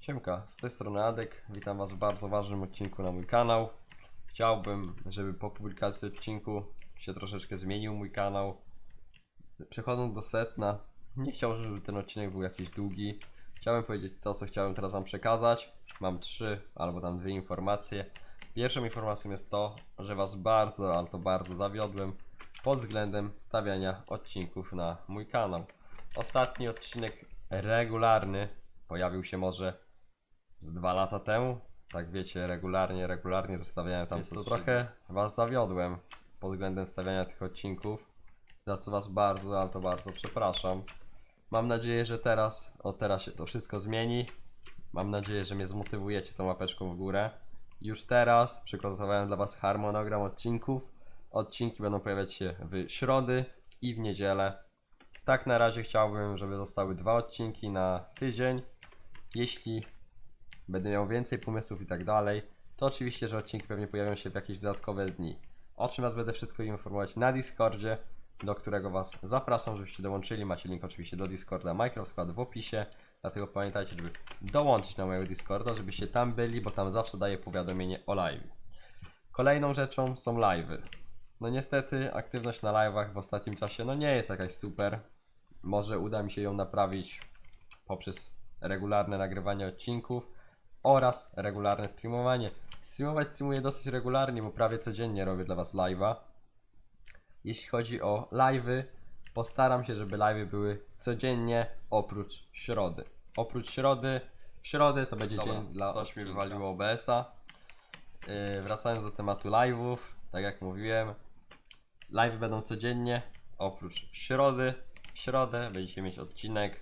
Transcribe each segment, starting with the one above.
Siemka, z tej strony Adek, witam was w bardzo ważnym odcinku na mój kanał. Chciałbym, żeby po publikacji odcinku się troszeczkę zmienił mój kanał. Przechodząc do setna, nie chciałbym, żeby ten odcinek był jakiś długi. Chciałbym powiedzieć to, co chciałem teraz wam przekazać. Mam trzy albo tam dwie informacje. Pierwszą informacją jest to, że was bardzo, ale to bardzo zawiodłem pod względem stawiania odcinków na mój kanał. Ostatni odcinek regularny pojawił się może z dwa lata temu. Tak wiecie, regularnie, regularnie zostawiałem tam Jest co to trochę was zawiodłem pod względem stawiania tych odcinków. Za co was bardzo, ale to bardzo przepraszam. Mam nadzieję, że teraz, o teraz się to wszystko zmieni. Mam nadzieję, że mnie zmotywujecie tą łapeczką w górę. Już teraz przygotowałem dla was harmonogram odcinków. Odcinki będą pojawiać się w środy i w niedzielę. Tak na razie chciałbym, żeby zostały dwa odcinki na tydzień. Jeśli będę miał więcej pomysłów i tak dalej, to oczywiście, że odcinki pewnie pojawią się w jakieś dodatkowe dni. O czym Was będę wszystko informować na Discordzie, do którego Was zapraszam, żebyście dołączyli. Macie link oczywiście do Discorda Squad w opisie, dlatego pamiętajcie, żeby dołączyć na mojego Discorda, żebyście tam byli, bo tam zawsze daję powiadomienie o live. Kolejną rzeczą są live'y. No niestety aktywność na live'ach w ostatnim czasie no nie jest jakaś super. Może uda mi się ją naprawić poprzez regularne nagrywanie odcinków oraz regularne streamowanie. Streamować streamuję dosyć regularnie, bo prawie codziennie robię dla Was live'a. Jeśli chodzi o live'y, postaram się, żeby live'y były codziennie oprócz środy. Oprócz środy, w środę to będzie Dobra, dzień dla coś mi wywaliło OBS-a. Yy, wracając do tematu live'ów, tak jak mówiłem, live będą codziennie oprócz środy. W środę będziecie mieć odcinek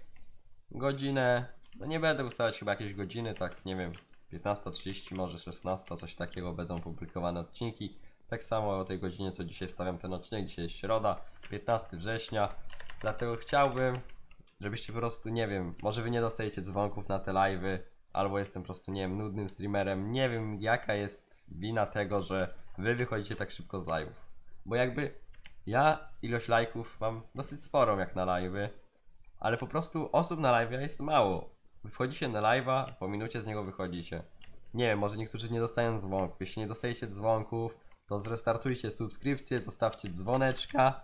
godzinę. No nie będę ustalać chyba jakieś godziny, tak nie wiem, 15.30, może 16, coś takiego będą publikowane odcinki. Tak samo o tej godzinie, co dzisiaj wstawiam ten odcinek. Dzisiaj jest środa, 15 września. Dlatego chciałbym, żebyście po prostu, nie wiem, może wy nie dostajecie dzwonków na te live'y, albo jestem po prostu, nie wiem, nudnym streamerem. Nie wiem, jaka jest wina tego, że wy wychodzicie tak szybko z live'ów. Bo jakby ja ilość lajków mam dosyć sporą jak na live'y, ale po prostu osób na live jest mało. Wchodzicie na live'a, po minucie z niego wychodzicie. Nie wiem, może niektórzy nie dostają dzwonków. Jeśli nie dostajecie dzwonków, to zrestartujcie subskrypcję, zostawcie dzwoneczka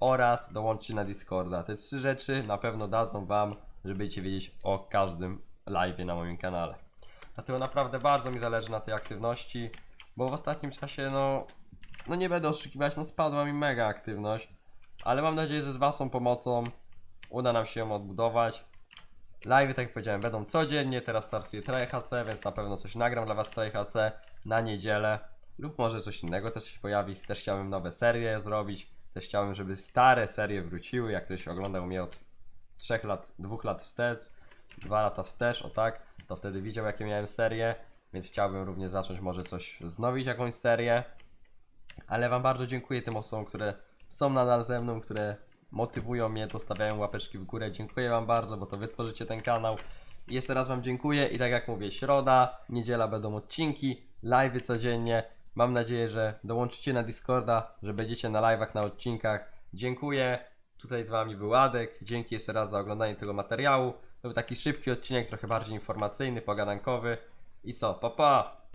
oraz dołączcie na Discorda. Te trzy rzeczy na pewno dadzą wam, że będziecie wiedzieć o każdym live'ie na moim kanale. Dlatego naprawdę bardzo mi zależy na tej aktywności, bo w ostatnim czasie, no, no nie będę oszukiwać, no spadła mi mega aktywność, ale mam nadzieję, że z waszą pomocą uda nam się ją odbudować. Live, tak jak powiedziałem, będą codziennie, teraz startuje TryHC, więc na pewno coś nagram dla was TryHC na niedzielę lub może coś innego też się pojawi. Też chciałem nowe serie zrobić, też chciałem, żeby stare serie wróciły, jak ktoś oglądał mnie od 3 lat, 2 lat wstecz, 2 lata wstecz, o tak, to wtedy widział jakie miałem serie, więc chciałbym również zacząć może coś, znowić jakąś serię. Ale Wam bardzo dziękuję tym osobom, które są nadal ze mną, które motywują mnie, to stawiają łapeczki w górę. Dziękuję Wam bardzo, bo to Wy tworzycie ten kanał. Jeszcze raz Wam dziękuję i tak jak mówię, środa, niedziela będą odcinki, live'y codziennie. Mam nadzieję, że dołączycie na Discorda, że będziecie na live'ach, na odcinkach. Dziękuję. Tutaj z Wami był Adek. Dzięki jeszcze raz za oglądanie tego materiału. To był taki szybki odcinek, trochę bardziej informacyjny, pogadankowy. I co, pa pa!